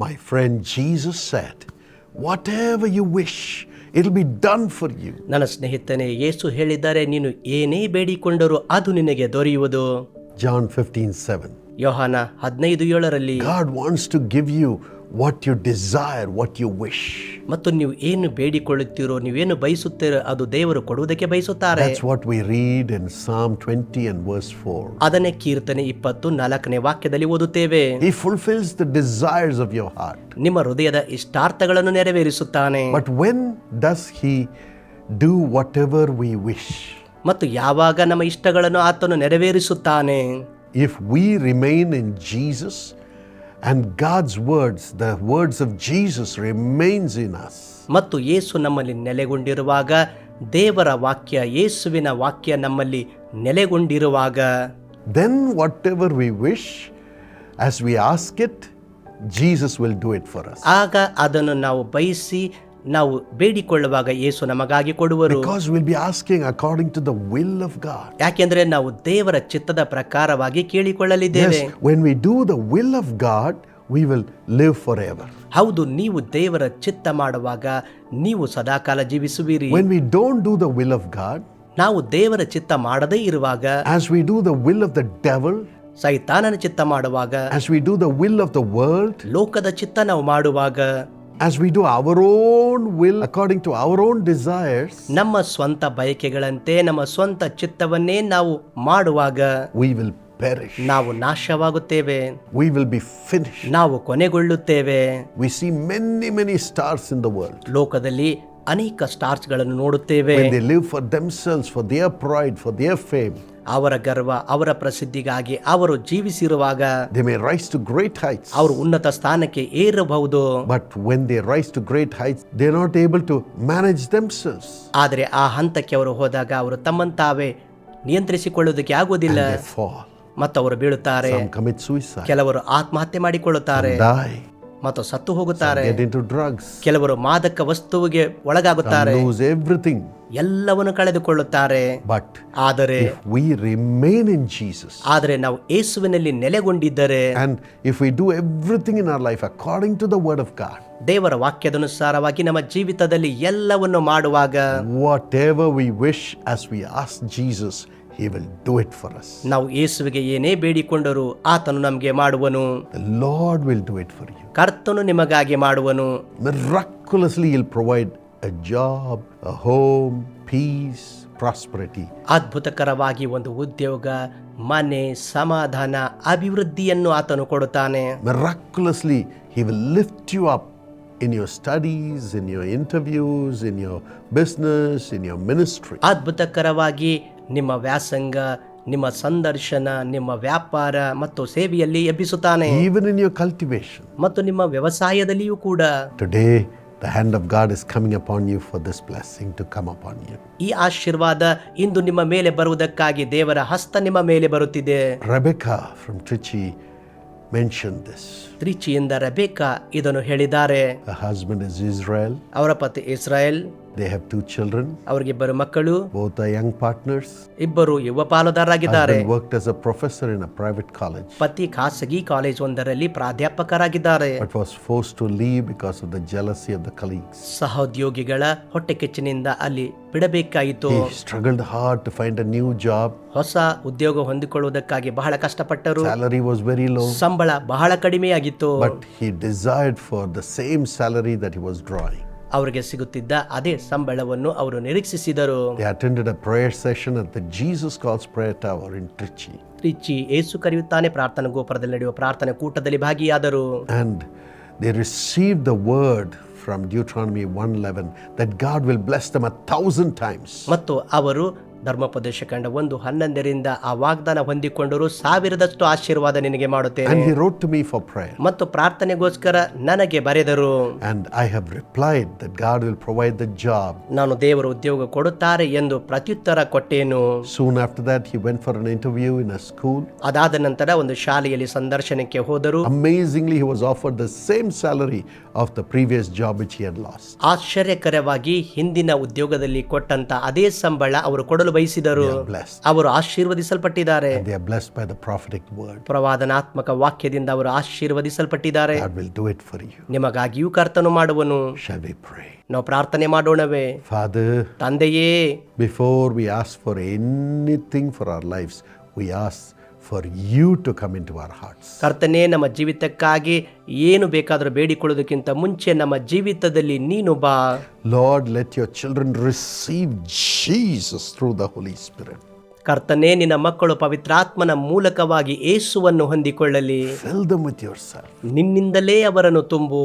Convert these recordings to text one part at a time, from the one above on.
My friend, Jesus said, Whatever you wish, it'll be done for you. ನನ್ನ ಸ್ನೇಹಿತನೇ ಯೇಸು ಹೇಳಿದ್ದಾರೆ ನೀನು ಏನೇ ಬೇಡಿಕೊಂಡರೂ ಅದು ನಿನಗೆ ದೊರೆಯುವುದು John 15 7. ಯೋಹಾನ ಹದಿನೈದು ಏಳರಲ್ಲಿ God wants to give you what you desire, what you wish. ಮತ್ತು ನೀವು ಏನು ಬೇಡಿಕೊಳ್ಳುತ್ತೀರೋ ನೀವೇನು ಬಯಸುತ್ತೀರೋ ಅದು ದೇವರು ಕೊಡುವುದಕ್ಕೆ ಬಯಸುತ್ತಾರೆ That's what we read in Psalm 20 and verse 4. ಅದನ್ನೇ ಕೀರ್ತನೆ ಇಪ್ಪತ್ತು ನಾಲ್ಕನೇ ವಾಕ್ಯದಲ್ಲಿ ಓದುತ್ತೇವೆ He fulfills the desires of your heart. ನಿಮ್ಮ ಹೃದಯದ ಇಷ್ಟಾರ್ಥಗಳನ್ನು ನೆರವೇರಿಸುತ್ತಾನೆ But when does He do whatever we wish? ಮತ್ತು ಯಾವಾಗ ನಮ್ಮ ಇಷ್ಟಗಳನ್ನು ಆತನು ನೆರವೇರಿಸುತ್ತಾನೆ If we remain in Jesus and God's words, the words of Jesus remains in us, ಮತ್ತು ಯೇಸು ನಮ್ಮಲ್ಲಿ ನೆಲೆಗೊಂಡಿರುವಾಗ ದೇವರ ವಾಕ್ಯ ಯೇಸುವಿನ ವಾಕ್ಯ ನಮ್ಮಲ್ಲಿ ನೆಲೆಗೊಂಡಿರುವಾಗ then whatever we wish, as we ask it, Jesus will do it for us. ಆಗ ಅದನ್ನು ನಾವು ಬಯಸಿ ನಾವು ಬೇಡಿಕೊಳ್ಳುವಾಗ ಯೇಸು ನಮಗಾಗಿ ಕೊಡುವರು Because we'll be asking according to the will of God. ಯಾಕೆಂದ್ರೆ ನಾವು ದೇವರ ಚಿತ್ತದ ಪ್ರಕಾರವಾಗಿ ಕೇಳಿಕೊಳ್ಳಲಿದ್ದೇವೆ Yes, when we do the will of God, we will live forever. ಹೌದು ನೀವು ದೇವರ ಚಿತ್ತ ಮಾಡುವಾಗ ನೀವು ಸದಾಕಾಲ ಜೀವಿಸುವಿರಿ When we don't do the will of God, ನಾವು ದೇವರ ಚಿತ್ತ ಮಾಡದೇ ಇರುವಾಗ as we do the will of the devil, ಸೈತಾನನ ಚಿತ್ತ ಮಾಡುವಾಗ as we do the will of the world, ಲೋಕದ ಚಿತ್ತ ನಾವು ಮಾಡುವಾಗ as we do our own will according to our own desires, ನಮ್ಮ ಸ್ವಂತ ಬಯಕೆಗಳಂತೆ ನಮ್ಮ ಸ್ವಂತ ಚಿತ್ತವನ್ನೇ ನಾವು ಮಾಡುವಾಗ we will perish. ನಾವು ನಾಶವಾಗುತ್ತೇವೆ We will be finished. ನಾವು ಕೊನೆಗೊಳ್ಳುತ್ತೇವೆ We see many, many stars in the world. ಲೋಕದಲ್ಲಿ ಅನೇಕ ಸ್ಟಾರ್ಚ್ಗಳನ್ನು ನೋಡುತ್ತೇವೆ. They for themselves for their pride for their fame ಅವರ ಗರ್ವ ಅವರ ಪ್ರಸಿದ್ಧಿಗಾಗಿ ಅವರು ಜೀವಿಸಿರುವಾಗ they may rise to great height ಅವರು ಉನ್ನತ ಸ್ಥಾನಕ್ಕೆ ಏರಬಹುದು. But when they rise to great height they not able to manage themselves ಆದರೆ ಆ ಹಂತಕ್ಕೆ ಅವರು ಹೋದಾಗ ಅವರು ತಮ್ಮನ್ನು ತಾವೇ ನಿಯಂತ್ರಿಸಿಕೊಳ್ಳುವುದಕ್ಕೆ ಆಗುವುದಿಲ್ಲ. ಫ ಮತ್ತವರು ಬೀಳುತ್ತಾರೆ. ಕೆಲವರು ಆತ್ಮಹತ್ಯೆ ಮಾಡಿಕೊಳ್ಳುತ್ತಾರೆ. ಮತ್ತು ಸತ್ತು ಹೋಗುತ್ತಾರೆ. ಕೆಲವರು ಮಾದಕ ವಸ್ತುವಿಗೆ ಒಳಗಾಗುತ್ತಾರೆ. ಎವ್ರಿಥಿಂಗ್ ಎಲ್ಲವನ್ನು ಕಳೆದುಕೊಳ್ಳುತ್ತಾರೆ. ಬಟ್ ಆದರೆ ವಿ ರಿಮೇನ್ ಇನ್ ಜೀಸಸ್ ಆದರೆ ನಾವು ಯೇಸುವಿನಲ್ಲಿ ನೆಲೆಗೊಂಡಿದ್ದರೆ and if we do everything in our life according to the word of God ದೇವರ ವಾಕ್ಯದನುಸಾರವಾಗಿ ನಮ್ಮ ಜೀವಿತದಲ್ಲಿ ಎಲ್ಲವನ್ನು ಮಾಡುವಾಗ whatever we wish ask we ask Jesus He will do it for us. ನಾವು ಯೇಸುವಿಗೆ ಏನೇ ಬೇಡಿಕೊಂಡರೂ ಆತನು ನಮಗೆ ಮಾಡುವನು The Lord will do it for you. ಕರ್ತನು ನಿಮಗಾಗಿ ಮಾಡುವನು Miraculously, He'll provide a job, a home, peace, prosperity. ಅದ್ಭುತಕರವಾಗಿ ಒಂದು ಉದ್ಯೋಗ ಮನೆ ಸಮಾಧಾನ ಅಭಿವೃದ್ಧಿಯನ್ನು ಆತನು ಕೊಡುತ್ತಾನೆ Miraculously, He will lift you up in your studies, in your interviews, in your business, in your ministry. ಅದ್ಭುತಕರವಾಗಿ ನಿಮ್ಮ ವ್ಯಾಸಂಗ ನಿಮ್ಮ ಸಂದರ್ಶನ ನಿಮ್ಮ ವ್ಯಾಪಾರ ಮತ್ತು ಸೇವೆಯಲ್ಲಿ ಎಬ್ಬಿಸುತ್ತಾನೆ. ಇನ್ ಯುವರ್ ಕಲ್ಟಿವೇಷನ್ ಮತ್ತು ನಿಮ್ಮ ವ್ಯವಸಾಯದಲ್ಲಿಯೂ ಕೂಡ. Today the hand of God is coming upon you for this blessing to come upon you ಈ ಆಶೀರ್ವಾದ ಇಂದು ನಿಮ್ಮ ಮೇಲೆ ಬರುವುದಕ್ಕಾಗಿ ದೇವರ ಹಸ್ತ ನಿಮ್ಮ ಮೇಲೆ ಬರುತ್ತಿದೆ. Rebecca from Trichy mention this ತ್ರಿಚಿಯಿಂದ Rebecca ಇದನ್ನು ಹೇಳಿದ್ದಾರೆ. ಹಸ್ಬೆಂಡ್ ಇಸ್ ಇಸ್ರೇಲ್ ಅವರ ಪತಿ Israel. They have two children. ಅವರಿಗಿಬ್ಬರು ಮಕ್ಕಳು Both are young partners. ಇಬ್ಬರು ಯುವ ಪಾಲುದಾರರಾಗಿದ್ದಾರೆ worked as a professor in a private college, ಪತಿ ಖಾಸಗಿ ಕಾಲೇಜ್ ಒಂದರಲ್ಲಿ ಪ್ರಾಧ್ಯಾಪಕರಾಗಿದ್ದಾರೆ but was forced to leave because of the jealousy of the colleagues. ಸಹೋದ್ಯೋಗಿಗಳ ಹೊಟ್ಟೆ ಕಿಚ್ಚಿನಿಂದ ಅಲ್ಲಿ ಬಿಡಬೇಕಾಯಿತು He struggled hard to find a new job. ಹೊಸ ಉದ್ಯೋಗ ಹೊಂದಿಕೊಳ್ಳುವುದಕ್ಕಾಗಿ ಬಹಳ ಕಷ್ಟಪಟ್ಟರು Salary was very low, ಸಂಬಳ ಬಹಳ ಕಡಿಮೆಯಾಗಿತ್ತು but he desired for the same salary that he was drawing. ಅವರಿಗೆ ಸಿಗುತ್ತಿದ್ದ ಅದೇ ಸಂಬಳವನ್ನು ಅವರು ನಿರೀಕ್ಷಿಸಿದರು They attended a prayer session at the Jesus Calls Prayer Tower in Trichy. Trichy ಏಸು ಕರೆಯುತ್ತಾನೆ ಪ್ರಾರ್ಥನಾ ಗೋಪುರದಲ್ಲಿ ನಡೆಯುವ ಪ್ರಾರ್ಥನೆ ಕೂಟದಲ್ಲಿ ಭಾಗಿಯಾದರು And they received the word from Deuteronomy 1:11 that God will bless them a thousand times. ಮತ್ತು ಅವರು ಧರ್ಮೋಪದೇಶ ಕಂಡ ಒಂದು ಹನ್ನೊಂದರಿಂದ ಆ ವಾಗ್ದಾನ ಹೊಂದಿಕೊಂಡರು ಸಾವಿರದಷ್ಟು ಆಶೀರ್ವಾದ ನಿನಗೆ ಮಾಡುತ್ತೇನೆ. ಮತ್ತು ಪ್ರಾರ್ಥನೆಗೋಸ್ಕರ ನನಗೆ ಬರೆದರು. ನಾನು ದೇವರ ಉದ್ಯೋಗ ಕೊಡುತ್ತಾರೆ ಎಂದು ಪ್ರತ್ಯುತ್ತರ ಕೊಟ್ಟೇನು. Soon after that he went for an interview in school ಅದಾದ ನಂತರ ಒಂದು ಶಾಲೆಯಲ್ಲಿ ಸಂದರ್ಶನಕ್ಕೆ ಹೋದರು. Amazingly he was offer the same salary of the previous job which he had lost ಆಶ್ಚರ್ಯಕರವಾಗಿ ಹಿಂದಿನ ಉದ್ಯೋಗದಲ್ಲಿ ಕೊಟ್ಟಂತ ಅದೇ ಸಂಬಳ ಅವರು ಕೊಡಲು ಬೈಸಿದರು ಬಯಸಿದರು ಅವರು ಆಶೀರ್ವದಿಸಲ್ಪಟ್ಟಿದ್ದಾರೆ. ಪ್ರವಾದನಾತ್ಮಕ ವಾಕ್ಯದಿಂದ ಅವರು ಆಶೀರ್ವದಿಸಲ್ಪಟ್ಟಿದ್ದಾರೆ. ನಿಮಗಾಗಿಯೂ ವಿಲ್ ಇಟ್ ಫಾರ್ ಯು ಮಾಡುವನು ನಾವು ಪ್ರಾರ್ಥನೆ ಮಾಡೋಣವೇ. ಫಾದರ್ ತಂದೆಯೇ before we ask for anything for our lives we ask for you to come into our hearts ಕರ್ತನೇ ನಮ್ಮ ಜೀವಿತಕ್ಕಾಗಿ ಏನು ಬೇಕಾದರೂ ಬೇಡಿಕೊಳ್ಳೋದಕ್ಕಿಂತ ಮುಂಚೆ ನಮ್ಮ ಜೀವಿತದಲ್ಲಿ ನೀನು ಬಾ. Lord let your children receive Jesus through the Holy Spirit ಕರ್ತನೇ ನಿನ್ನ ಮಕ್ಕಳು ಪವಿತ್ರಾತ್ಮನ ಮೂಲಕವಾಗಿ ಏಸುವನ್ನು ಹೊಂದಿಕೊಳ್ಳಲಿ. ನಿನ್ನಿಂದಲೇ ಅವರನ್ನು ತುಂಬು.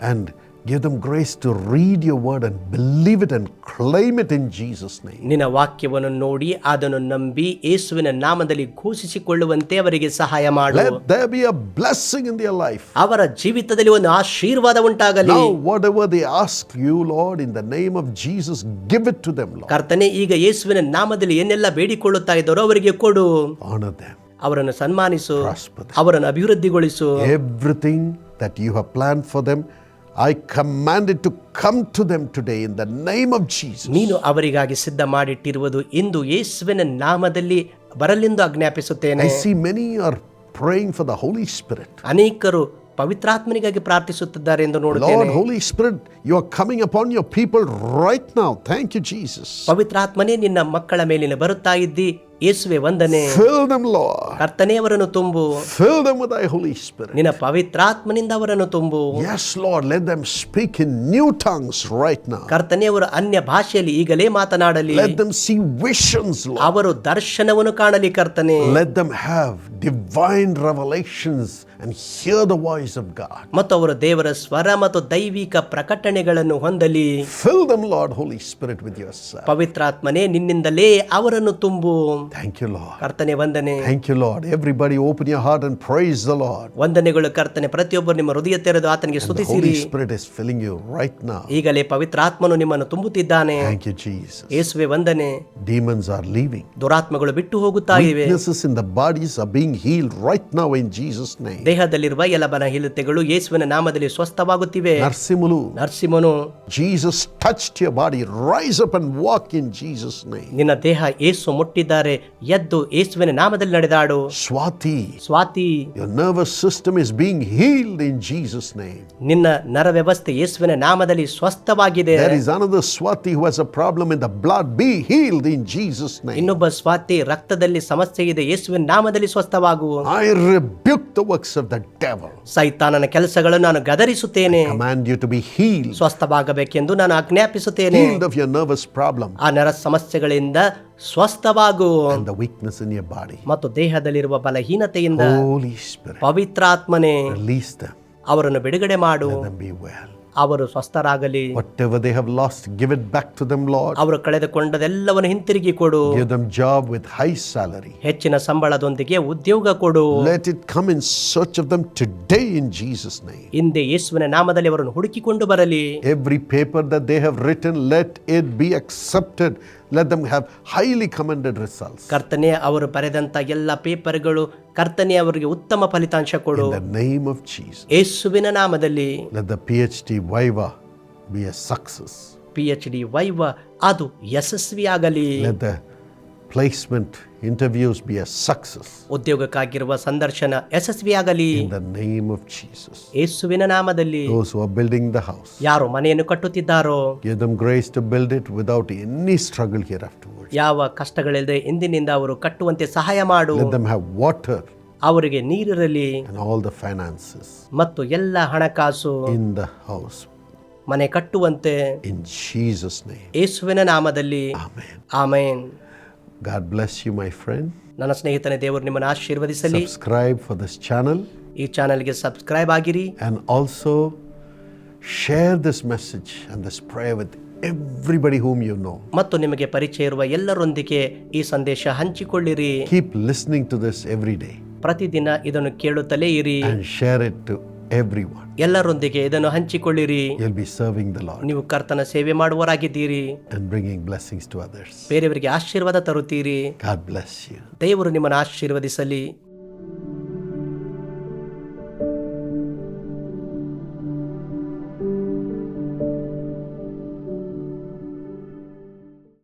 And give them grace to read your word and believe it and claim it in Jesus' name. ನಿನ್ನ ವಾಕ್ಯವನ್ನು ನೋಡಿ ಅದನ್ನು ನಂಬಿ ಯೇಸುವಿನ ನಾಮದಲ್ಲಿ ಘೋಷಿಸಿಕೊಳ್ಳುವಂತೆ ಅವರಿಗೆ ಸಹಾಯ ಮಾಡು Let there be a blessing in their life. ಅವರ ಜೀವಿತದಲ್ಲಿ ಒಂದು ಆಶೀರ್ವಾದ ಉಂಟಾಗಲಿ Now, whatever they ask you, Lord, in the name of Jesus, give it to them, Lord. ಕರ್ತನೆ ಈಗ ಯೇಸುವಿನ ನಾಮದಲ್ಲಿ ಏನೆಲ್ಲ ಬೇಡಿಕೊಳ್ಳುತ್ತಾ ಇದ್ದಾರೋ ಅವರಿಗೆ ಕೊಡು Honor them, ಅವರನ್ನು ಸನ್ಮಾನಿಸು prosper them. ಅವರನ್ನು ಅಭಿವೃದ್ಧಿಗೊಳಿಸು Everything that you have planned for them, I command to come to them today in the the of of Jesus. ನೀನು ಅವರಿಗಾಗಿ ಸಿದ್ಧ ಮಾಡಿಟ್ಟಿರುವುದು ಇಂದು ಯೇಸುವಿನ ನಾಮದಲ್ಲಿ ಬರಲೆಂದು ಆಜ್ಞಾಪಿಸುತ್ತೇನೆ. I see many are praying for the Holy Spirit ಅನೇಕರು ಪವಿತ್ರಾತ್ಮನಿಗಾಗಿ ಪ್ರಾರ್ಥಿಸುತ್ತಿದ್ದಾರೆ ಎಂದು Lord, ನೋಡುತ್ತೇನೆ Holy Spirit you are coming upon your people right now. Thank you Jesus ಪವಿತ್ರಾತ್ಮನೇ ನಿನ್ನ ಮಕ್ಕಳ ಮೇಲಿನ ಬರುತ್ತಾ ಇದ್ದಿ. ಯೇಸುವೆ ವಂದನೆ Fill them, Lord. ಕರ್ತನೇ ಅವರನ್ನು ತುಂಬು fill them with thy Holy Spirit. ನಿನ್ನ ಪವಿತ್ರಾತ್ಮನಿಂದ ಅವರನ್ನು ತುಂಬು Yes, Lord let them speak in new tongues right now. ಕರ್ತನೇ ಅವರು ಅನ್ಯ ಭಾಷೆಯಲ್ಲಿ ಈಗಲೇ ಮಾತನಾಡಲಿ Let them see visions, Lord. ಅವರು ದರ್ಶನವನ್ನು ಕಾಣಲಿ ಕರ್ತನೆ Let them have divine revelations and hear the voice of God. ಮತ್ತು ಅವರು ದೇವರ ಸ್ವರ ಮತ್ತು ದೈವಿಕ ಪ್ರಕಟಣೆಗಳನ್ನು ಹೊಂದಲಿ Fill them, Lord, Holy Spirit, with yourself. ಪವಿತ್ರಾತ್ಮನೇ ನಿನ್ನಿಂದಲೇ ಅವರನ್ನು ತುಂಬು Thank you, Lord. ಕರ್ತನೆ ವಂದನೆ Thank you, Lord. Everybody open your heart and praise the Lord. ವಂದನೆಗಳು ಕರ್ತನೆ ಪ್ರತಿಯೊಬ್ಬರು ನಿಮ್ಮ ಹೃದಯ ತೆರೆದು ಆತನಿಗೆ ಸ್ತುತಿಸಿರಿ Holy Spirit is filling you right now. ಈಗಲೇ ಪವಿತ್ರಾತ್ಮನು ನಿಮ್ಮನ್ನು ತುಂಬುತ್ತಿದ್ದಾನೆ Thank you, Jesus. ಯೇಸುವೆ ವಂದನೆ Demons are leaving. ದುರಾತ್ಮಗಳು ಬಿಟ್ಟು ಹೋಗುತ್ತಾ ಇವೆ Weaknesses in the bodies are being healed right now in Jesus' name. ದೇಹದಲ್ಲಿರುವ ಎಲ್ಲ ಬಲಹೀನತೆಗಳು ಯೇಸುವಿನ ನಾಮದಲ್ಲಿ ಸ್ವಸ್ಥವಾಗುತ್ತಿವೆ Narsimulu, ನರಸಿಂಹನು Jesus touched your body. Rise up and walk in Jesus' name. ನಿನ್ನ ದೇಹ ಯೇಸು ಮುಟ್ಟಿದ್ದಾರೆ ಎದ್ದು ಯೇಸುವಿನ ನಾಮದಲ್ಲಿ ನಡೆದಾಡು Swati Swati your nervous system is being healed in Jesus' name. ನಿನ್ನ ನರ ವ್ಯವಸ್ಥೆ ಯೇಸುವಿನ ನಾಮದಲ್ಲಿ ಸ್ವಸ್ಥವಾಗಿದೆ There is another Swati who has a problem in the blood. Be healed in Jesus' name. ಇನ್ನೊಬ್ಬ ಸ್ವಾತಿ ರಕ್ತದಲ್ಲಿ ಸಮಸ್ಯೆ ಇದೆ ಯೇಸುವಿನ ನಾಮದಲ್ಲಿ ಸ್ವಸ್ಥವಾಗು I rebuke the works of the devil. ಸೈತಾನನ ಕೆಲಸಗಳನ್ನು ನಾನು ಗದರಿಸುತ್ತೇನೆ Command you to be healed. ಸ್ವಸ್ಥವಾಗಬೇಕೆಂದು ನಾನು ಆಜ್ಞಾಪಿಸುತ್ತೇನೆ Healed of your nervous problem ಆ ನರ ಸಮಸ್ಯೆಗಳಿಂದ ಸ್ವಸ್ಥವಾಗು ವೀಕ್ನೆಸ್ ಇನ್ ಬಾಡಿ ಮತ್ತು ದೇಹದಲ್ಲಿರುವ ಬಲಹೀನತೆಯಿಂದ ಪವಿತ್ರಾತ್ಮನೇ ಅವರನ್ನು ಬಿಡುಗಡೆ ಮಾಡು. ಅವರು ಸ್ವಸ್ಥರಾಗಲಿ. Give it back to them Lord ಅವರು ಕಳೆದುಕೊಂಡದೆಲ್ಲವನ್ನು ಹಿಂತಿರುಗಿ ಕೊಡು. Give them job with high salary ಹೆಚ್ಚಿನ ಸಂಬಳದೊಂದಿಗೆ ಉದ್ಯೋಗ ಕೊಡು. Let it come in search of them today in Jesus name ಹಿಂದೆ ಯೇಸುವಿನ ನಾಮದಲ್ಲಿ ಅವರನ್ನು ಹುಡುಕಿಕೊಂಡು ಬರಲಿ. Every paper that they have written let it be accepted let them have highly commended results ಕರ್ತನೆ ಅವರು ಬರೆದಂಥ ಎಲ್ಲ ಪೇಪರ್ಗಳು ಕರ್ತನೆ ಅವರಿಗೆ ಉತ್ತಮ ಫಲಿತಾಂಶ ಕೊಡು. ನೇಮ್ ಆಫ್ ಚೀಸ್ ಯೇಸುವಿನ ನಾಮದಲ್ಲಿ let the P H D viva be a success P H D viva ಅದು ಯಶಸ್ವಿಯಾಗಲಿ. Let the placement interviews be a success. ಉದ್ಯೋಗಕ್ಕಾಗಿರುವ ಸಂದರ್ಶನ ಯಶಸ್ವಿಯಾಗಲಿ In the name of Jesus. ಯೇಸುವಿನ ನಾಮದಲ್ಲಿ Those who are building the house, ಯಾರು ಮನೆಯನ್ನು ಕಟ್ಟುತ್ತಿದ್ದಾರೋ give them grace to build it without any struggle here afterwards. ಯಾವ ಕಷ್ಟಗಳಿಲ್ಲದೆ ಇಂದಿನಿಂದ ಅವರು ಕಟ್ಟುವಂತೆ ಸಹಾಯ ಮಾಡು Let them have water ಅವರಿಗೆ ನೀರಿರಲಿ and all the finances ಮತ್ತು ಎಲ್ಲ ಹಣಕಾಸು in the house. ಮನೆ ಕಟ್ಟುವಂತೆ ಇನ್ ಜೀಸಸ್ ನೇಮ್ ಯೇಸುವಿನ ನಾಮದಲ್ಲಿ amen amen God bless you, my friend. ನನ್ನ ಸ್ನೇಹಿತನೇ ದೇವರು ನಿಮ್ಮನ್ನು ಆಶೀರ್ವದಿಸಲಿ Subscribe for this channel ಈ ಚಾನಲ್ಗೆ ಸಬ್ಸ್ಕ್ರೈಬ್ ಆಗಿರಿ and also share this message and this prayer with everybody whom you know. ಮತ್ತು ನಿಮಗೆ ಪರಿಚಯ ಇರುವ ಎಲ್ಲರೊಂದಿಗೆ ಈ ಸಂದೇಶ ಹಂಚಿಕೊಳ್ಳಿರಿ Keep listening to this every day ಪ್ರತಿದಿನ ಇದನ್ನು ಕೇಳುತ್ತಲೇ ಇರಿ and share it to everyone ಎಲ್ಲರೊಂದಿಗೆ ಇದನ್ನು ಹಂಚಿಕೊಳ್ಳಿರಿ. You'll be serving the Lord ನೀವು ಕರ್ತನ ಸೇವೆ ಮಾಡುವರಾಗಿದ್ದೀರಿ and bringing blessings to others ಬೇರೆಯವರಿಗೆ ಆಶೀರ್ವಾದ ತರುತ್ತೀರಿ. ಗಾಡ್ ಬ್ಲೆಸ್ ಯು ದೇವರು ನಿಮ್ಮನ್ನು ಆಶೀರ್ವದಿಸಲಿ.